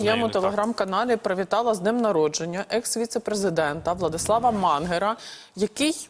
Моєму телеграм-каналі привітала з днем народження екс-віце-президента Владислава Мангера, який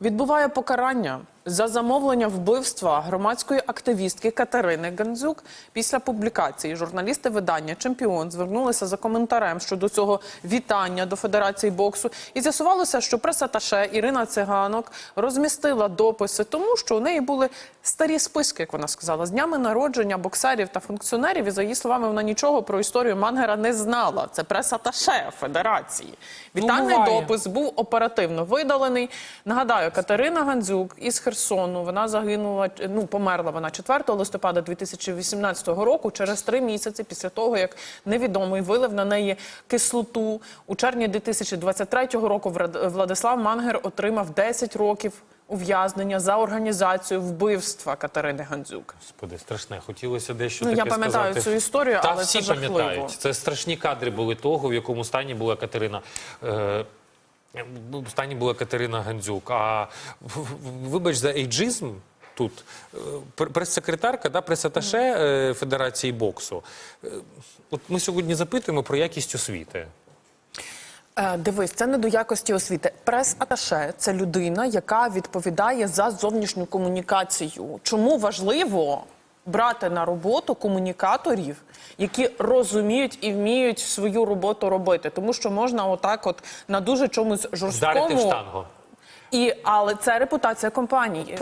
відбуває покарання за замовлення вбивства громадської активістки Катерини Гандзюк. Після публікації журналісти видання Чемпіон звернулися за коментарем щодо цього вітання до Федерації боксу. І з'ясувалося, що прес-аташе Ірина Циганок розмістила дописи, тому що у неї були старі списки, як вона сказала, з днями народження боксерів та функціонерів. І за її словами, вона нічого про історію Мангера не знала. Це прес-аташе Федерації. Вітальний буває. допис був оперативно видалений. Нагадаю, Катерина Гандзюк із Херсону. Вона загинула, ну померла вона 4 листопада 2018 року, через три місяці після того, як невідомий вилив на неї кислоту. У червні 2023 року Владислав Мангер отримав 10 років ув'язнення за організацію вбивства Катерини Гандзюк. Господи, страшне. Хотілося дещо Ну, я пам'ятаю сказати. цю історію, Та але всі це жахливо. пам'ятають. Це страшні кадри були того, в якому стані була Катерина. Е, стані була Катерина Гандзюк. А вибач за ейджизм. Тут Е, прес-секретарка, да, прес-аташе е, Федерації боксу. Е, От ми сьогодні запитуємо про якість освіти. Дивись, це не до якості освіти. Прес-аташе це людина, яка відповідає за зовнішню комунікацію. Чому важливо брати на роботу комунікаторів, які розуміють і вміють свою роботу робити? Тому що можна отак, от на дуже чомусь Вдарити в штангу. і але це репутація компанії.